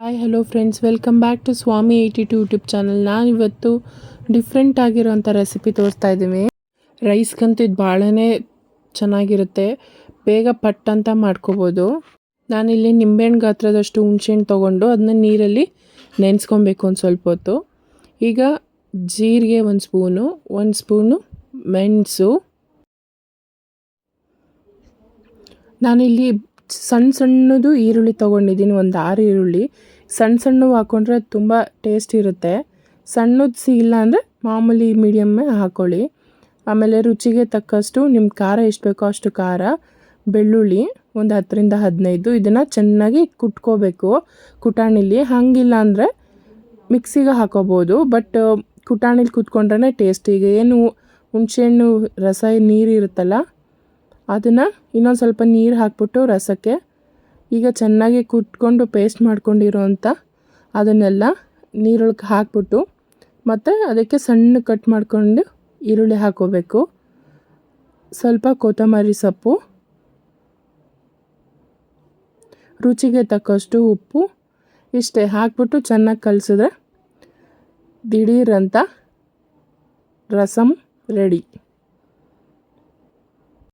Hi hello friends welcome back to Swami eighty two YouTube channel ನಾನು ಇವತ್ತು different ಆಗಿರೋಂಥ recipe ತೋರಿಸ್ತಾ ಇದ್ದೀನಿ. ರೈಸ್ಗಂತೂ ಇದು ಭಾಳನೇ ಚೆನ್ನಾಗಿರುತ್ತೆ. ಬೇಗ ಪಟ್ ಅಂತ ಮಾಡ್ಕೋಬೋದು. ನಾನಿಲ್ಲಿ ನಿಂಬೆಹಣ್ಣು ಗಾತ್ರದಷ್ಟು ಹುಣ್ಸೆಹಣ್ಣು ತೊಗೊಂಡು ಅದನ್ನ ನೀರಲ್ಲಿ ನೆನೆಸ್ಕೊಬೇಕು ಒಂದು ಸ್ವಲ್ಪ ಹೊತ್ತು. ಈಗ ಜೀರಿಗೆ ಒಂದು ಸ್ಪೂನು ಒಂದು ಸ್ಪೂನು ಮೆಣಸು. ನಾನಿಲ್ಲಿ ಸಣ್ಣ ಸಣ್ಣದು ಈರುಳ್ಳಿ ತೊಗೊಂಡಿದ್ದೀನಿ, ಒಂದು ಆರು ಈರುಳ್ಳಿ. ಸಣ್ಣ ಸಣ್ಣವು ಹಾಕ್ಕೊಂಡ್ರೆ ತುಂಬ ಟೇಸ್ಟ್ ಇರುತ್ತೆ. ಸಣ್ಣದು ಸಿಗಿಲ್ಲ ಅಂದರೆ ಮಾಮೂಲಿ ಮೀಡಿಯಮ್ಮೇ ಹಾಕ್ಕೊಳ್ಳಿ ಆಮೇಲೆ ರುಚಿಗೆ ತಕ್ಕಷ್ಟು ನಿಮ್ಮ ಖಾರ ಎಷ್ಟು ಬೇಕೋ ಅಷ್ಟು ಖಾರ, ಬೆಳ್ಳುಳ್ಳಿ ಒಂದು ಹತ್ತರಿಂದ ಹದಿನೈದು, ಇದನ್ನು ಚೆನ್ನಾಗಿ ಕುಟ್ಕೋಬೇಕು. ಕುಟಾಣಿಲಿ ಹಾಗಿಲ್ಲ ಅಂದರೆ ಮಿಕ್ಸಿಗೆ ಹಾಕೋಬೋದು, ಬಟ್ ಕುಟಾಣಿಲಿ ಕುತ್ಕೊಂಡ್ರೆ ಟೇಸ್ಟ್ ಈಗ ಏನು ಹುಣಸೆಹಣ್ಣು ರಸ, ನೀರು ಇರುತ್ತಲ್ಲ ಅದನ್ನು ಇನ್ನೊಂದು ಸ್ವಲ್ಪ ನೀರು ಹಾಕ್ಬಿಟ್ಟು ರಸಕ್ಕೆ ಈಗ ಚೆನ್ನಾಗಿ ಕುಟ್ಕೊಂಡು ಪೇಸ್ಟ್ ಮಾಡ್ಕೊಂಡಿರೋ ಅಂಥ ಅದನ್ನೆಲ್ಲ ನೀರೊಳಗೆ ಹಾಕ್ಬಿಟ್ಟು ಮತ್ತು ಅದಕ್ಕೆ ಸಣ್ಣ ಕಟ್ ಮಾಡಿಕೊಂಡು ಈರುಳ್ಳಿ ಹಾಕೋಬೇಕು. ಸ್ವಲ್ಪ ಕೊತ್ತಂಬರಿ ಸೊಪ್ಪು, ರುಚಿಗೆ ತಕ್ಕಷ್ಟು ಉಪ್ಪು, ಇಷ್ಟೇ ಹಾಕ್ಬಿಟ್ಟು ಚೆನ್ನಾಗಿ ಕಲಸಿದ್ರೆ ದಿಢೀರಂತ ರಸಮ್ ರೆಡಿ